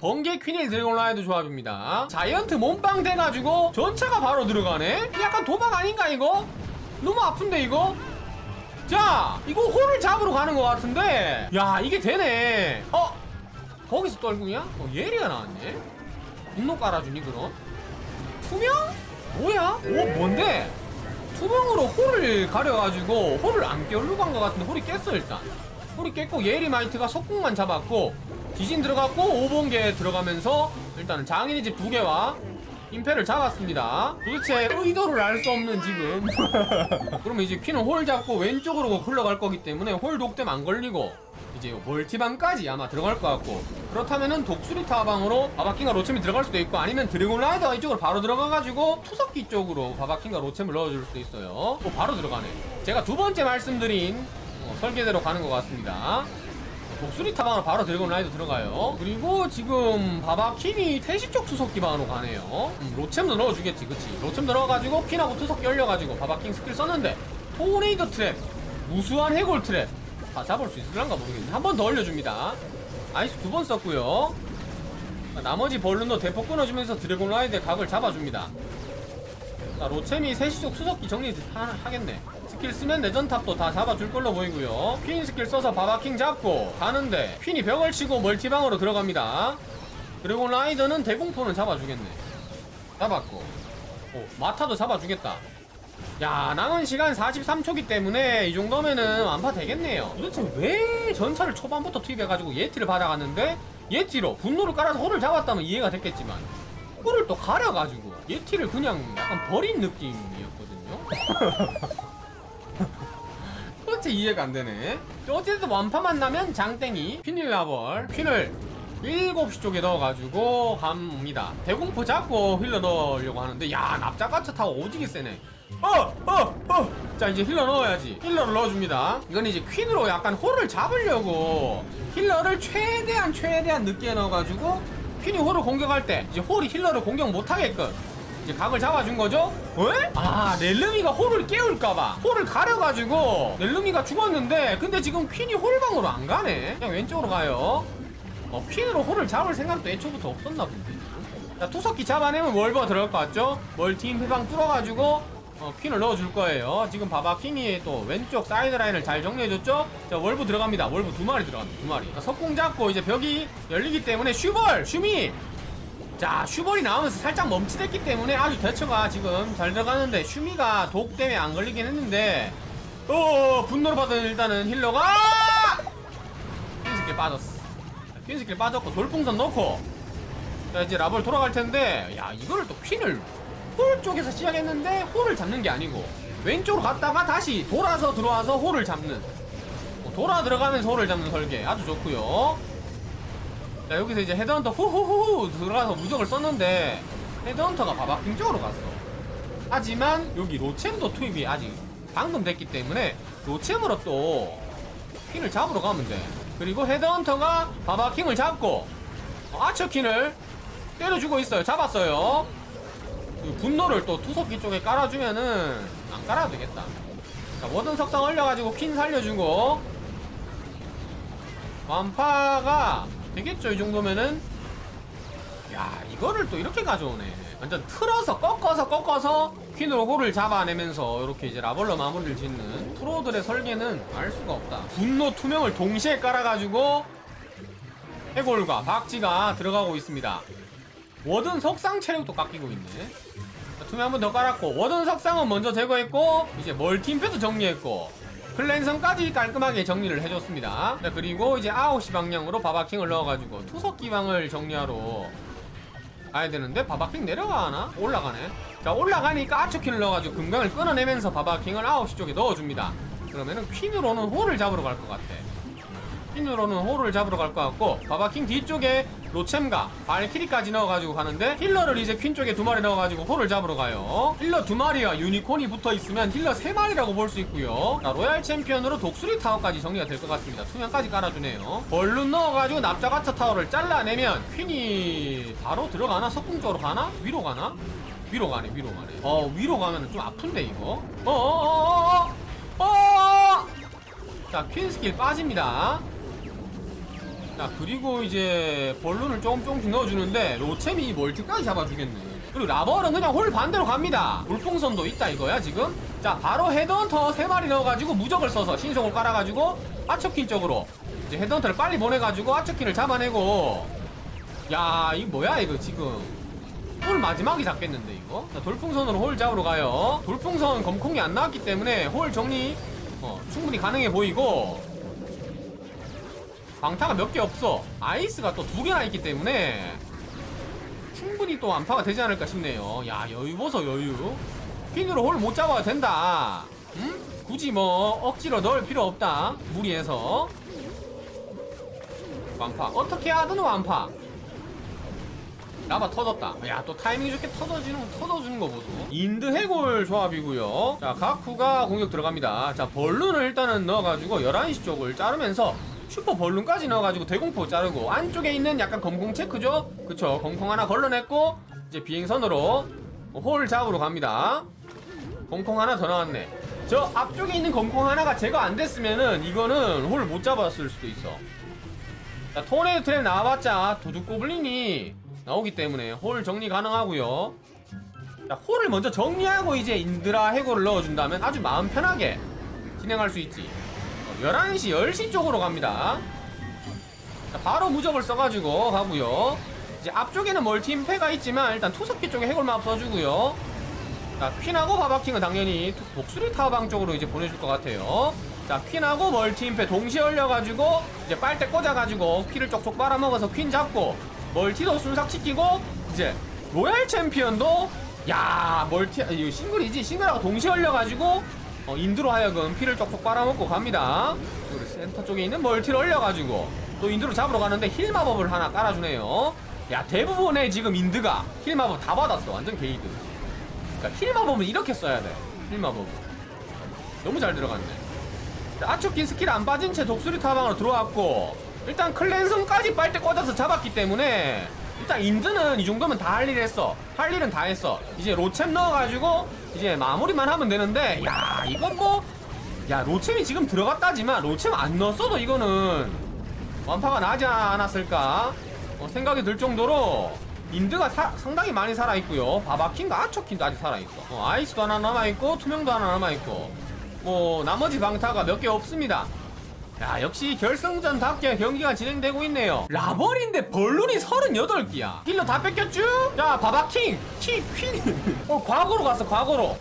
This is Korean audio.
번개 퀸일 드래곤 라이드 조합입니다 자이언트 몸빵 돼가지고 전차가 바로 들어가네? 약간 도박 아닌가 이거? 너무 아픈데 이거? 자 이거 홀을 잡으러 가는 것 같은데 야 이게 되네 어? 거기서 떨궁이야? 어 예리가 나왔네 분노 깔아주니 그럼? 투명? 뭐야? 오 뭔데? 투명으로 홀을 가려가지고 홀을 안 깨우려고 한 것 같은데 홀이 깼어 일단 홀이 깼고 예리 마이트가 석궁만 잡았고 디신 들어갔고 5번개 들어가면서 일단은 장인의 집 두 개와 임페를 잡았습니다. 도대체 의도를 알 수 없는 지금. 그러면 이제 퀸은 홀 잡고 왼쪽으로 흘러갈 거기 때문에 홀 독댐 안 걸리고 이제 멀티방까지 아마 들어갈 것 같고 그렇다면은 독수리 타방으로 바바킹과 로챔이 들어갈 수도 있고 아니면 드래곤 라이더가 이쪽으로 바로 들어가가지고 투석기 쪽으로 바바킹과 로챔을 넣어줄 수도 있어요. 어 바로 들어가네. 제가 두 번째 말씀드린 어, 설계대로 가는 것 같습니다. 독수리 타방으로 바로 드래곤 라이더 들어가요. 그리고 지금 바바킹이 태시 쪽 투석기 방으로 가네요. 음, 로챔도 넣어주겠지 그치? 로챔도 넣어가지고 퀸하고 투석기 열려가지고 바바킹 스킬 썼는데 토네이도 트랩 무수한 해골 트랩. 다 잡을 수 있을란가 모르겠네. 한 번 더 올려줍니다. 아이스 두 번 썼고요. 나머지 벌룬도 대폭 끊어주면서 드래곤 라이드의 각을 잡아줍니다. 자, 로챔이 세시적 투석기 정리 하, 하겠네 스킬 쓰면 내전탑도 다 잡아줄 걸로 보이고요. 퀸 스킬 써서 바바킹 잡고 가는데 퀸이 벽을 치고 멀티방으로 들어갑니다. 드래곤 라이더는 대공포는 잡아주겠네. 잡았고. 오, 마타도 잡아주겠다. 야 남은 시간 43초기 때문에 이 정도면은 완파 되겠네요. 도대체 왜 전차를 초반부터 투입해가지고 예티를 받아갔는데 예티로 분노를 깔아서 홀을 잡았다면 이해가 됐겠지만 홀을 또 가려가지고 예티를 그냥 약간 버린 느낌이었거든요 도대체 이해가 안 되네 어쨌든 완파만 나면 장땡이 퀸일라벌 퀸을 7시 쪽에 넣어가지고 갑니다 대공포 잡고 힐러 넣으려고 하는데 야 납작가차 타고 오지게 세네 어! 어! 어! 자 이제 힐러 넣어야지 힐러를 넣어줍니다 이건 이제 퀸으로 약간 홀을 잡으려고 힐러를 최대한 최대한 늦게 넣어가지고 퀸이 홀을 공격할 때 이제 홀이 힐러를 공격 못하게끔 이제 각을 잡아준 거죠? 왜? 아 넬르미가 홀을 깨울까봐 홀을 가려가지고 넬르미가 죽었는데 근데 지금 퀸이 홀방으로 안 가네 그냥 왼쪽으로 가요 어 퀸으로 홀을 잡을 생각도 애초부터 없었나 본데 자 투석기 잡아내면 월버 들어갈 것 같죠? 멀티임 회방 뚫어가지고 어, 퀸을 넣어줄 거예요. 지금 봐봐, 킹이 또 왼쪽 사이드 라인을 잘 정리해줬죠? 자, 월브 들어갑니다. 월브 두 마리 들어갑니다. 두 마리. 자, 석궁 잡고 이제 벽이 열리기 때문에 슈벌! 슈미! 자, 슈벌이 나오면서 살짝 멈칫했기 때문에 아주 대처가 지금 잘 들어가는데 슈미가 독 때문에 안 걸리긴 했는데 어, 분노를 받은 일단은 힐러가. 퀸스킬 빠졌어. 자, 퀸스킬 빠졌고 돌풍선 넣고. 자, 이제 라벌 돌아갈 텐데 야, 이거를 또 퀸을 홀 쪽에서 시작했는데 홀을 잡는 게 아니고 왼쪽으로 갔다가 다시 돌아서 들어와서 홀을 잡는. 어, 돌아 들어가면서 홀을 잡는 설계 아주 좋고요 자 여기서 이제 헤드헌터 후후후후 들어가서 무적을 썼는데 헤드헌터가 바바킹 쪽으로 갔어. 하지만 여기 로챔도 투입이 아직 방금 됐기 때문에 로챔으로 또 킹을 잡으러 가면 돼. 그리고 헤드헌터가 바바킹을 잡고. 어, 아처 킹을 때려주고 있어요. 잡았어요. 그 분노를 또 투석기 쪽에 깔아주면은 안 깔아도 되겠다. 자, 워든 석상 올려가지고 퀸 살려주고. 완파가 되겠죠 이 정도면은? 야 이거를 또 이렇게 가져오네. 완전 틀어서 꺾어서 꺾어서 퀸으로 홀을 잡아내면서 이렇게 이제 라벌러 마무리를 짓는 프로들의 설계는 알 수가 없다. 분노 투명을 동시에 깔아가지고 해골과 박쥐가 들어가고 있습니다. 워든 석상 체력도 깎이고 있네. 자, 투명 한 번 더 깔았고 워든 석상은 먼저 제거했고 이제 멀티임패도 정리했고 클랜성까지 깔끔하게 정리를 해줬습니다. 자, 그리고 이제 9시 방향으로 바바킹을 넣어가지고 투석 기방을 정리하러 가야 되는데 바바킹 내려가나? 올라가네. 자 올라가니까 아처킹을 넣어가지고 금강을 끊어내면서 바바킹을 9시 쪽에 넣어줍니다. 그러면은 퀸으로는 홀을 잡으러 갈 것 같아. 퀸으로는 홀을 잡으러 갈 것 같고 바바킹 뒤쪽에 로챔과 발키리까지 넣어가지고 가는데 힐러를 이제 퀸 쪽에 두 마리 넣어가지고 홀을 잡으러 가요 힐러 두 마리와 유니콘이 붙어있으면 힐러 세 마리라고 볼 수 있고요 자 로얄 챔피언으로 독수리 타워까지 정리가 될 것 같습니다 투명까지 깔아주네요 벌룬 넣어가지고 납작아차 타워를 잘라내면 퀸이 바로 들어가나? 석궁 쪽으로 가나? 위로 가나? 위로 가네 위로 가네 어 위로 가면 좀 아픈데 이거 어어어어어 어! 스킬 빠집니다. 자 그리고 이제 벌룬을 조금 조금씩 넣어주는데 로챔이 이 멀티까지 잡아주겠네. 그리고 라벌은 그냥 홀 반대로 갑니다. 물풍선도 있다 이거야 지금? 자 바로 헤드헌터 3마리 넣어가지고 무적을 써서 신속을 깔아가지고 아처킨 쪽으로. 이제 헤드헌터를 빨리 보내가지고 아처킨을 잡아내고. 야 이거 뭐야 이거 지금? 홀 마지막이 잡겠는데 이거? 자, 돌풍선으로 홀 잡으러 가요. 돌풍선 검콩이 안 나왔기 때문에 홀 정리 어, 충분히 가능해 보이고 방타가 몇 개 없어. 아이스가 또 두 개나 있기 때문에 충분히 또 안파가 되지 않을까 싶네요. 야 여유 보소 여유. 핀으로 홀 못 잡아도 된다. 응? 굳이 뭐 억지로 넣을 필요 없다. 무리해서. 완파. 어떻게 하든 완파. 라바 터졌다. 야 또 타이밍 좋게 터져지는 터져주는 거 보소. 인드 해골 조합이고요. 자 가쿠가 공격 들어갑니다. 자 벌룬을 일단은 넣어가지고 11시 쪽을 자르면서 슈퍼 벌룬까지 넣어가지고 대공포 자르고 안쪽에 있는 약간 검공 체크죠? 그쵸. 검콩 하나 걸러냈고 이제 비행선으로 홀 잡으러 갑니다. 검콩 하나 더 나왔네. 저 앞쪽에 있는 검콩 하나가 제거 안 됐으면은 이거는 홀 못 잡았을 수도 있어. 자, 토네이도 트랩 나와봤자 도둑 고블린이 나오기 때문에 홀 정리 가능하고요. 자, 홀을 먼저 정리하고 이제 인드라 해골을 넣어준다면 아주 마음 편하게 진행할 수 있지. 어, 11시, 10시 쪽으로 갑니다. 자, 바로 무적을 써가지고 가고요. 이제 앞쪽에는 멀티 임페가 있지만 일단 투석기 쪽에 해골만 써주고요. 자, 퀸하고 바바킹은 당연히 투- 독수리 타방 쪽으로 이제 보내줄 것 같아요. 자, 퀸하고 멀티 임페 동시에 올려가지고 이제 빨대 꽂아가지고 퀸을 쪽쪽 빨아먹어서 퀸 잡고 멀티도 순삭시키고 이제 로얄 챔피언도 야 멀티 아, 싱글이지 싱글하고 동시에 올려가지고 어, 인드로 하여금 피를 쪽쪽 빨아먹고 갑니다. 그리고 센터 쪽에 있는 멀티를 올려가지고 또 인드로 잡으러 가는데 힐 마법을 하나 깔아주네요. 야 대부분의 지금 인드가 힐 마법 다 받았어 완전 게이드. 그러니까 힐 마법은 이렇게 써야 돼. 힐 마법. 너무 잘 들어갔네. 자, 아초킨 스킬 안 빠진 채 독수리 타방으로 들어왔고 일단 클랜성까지 빨대 꽂아서 잡았기 때문에 일단 인드는 이 정도면 다 할 일 했어. 할 일은 다 했어. 이제 로챔 넣어가지고 이제 마무리만 하면 되는데 야 이건 뭐야 로챔이 지금 들어갔다지만 로챔 안 넣었어도 이거는 완파가 나지 않았을까? 어, 생각이 들 정도로 인드가 사- 상당히 많이 살아있고요. 바바킨과 아초킨도 아직 살아있어. 어, 아이스도 하나 남아있고 투명도 하나 남아있고. 뭐 나머지 방타가 몇 개 없습니다 야 역시 결승전답게 경기가 진행되고 있네요 라벌인데 벌룬이 38개야 힐러 다 뺏겼쥬? 자 바바킹 키 퀸. 어 과거로 갔어 과거로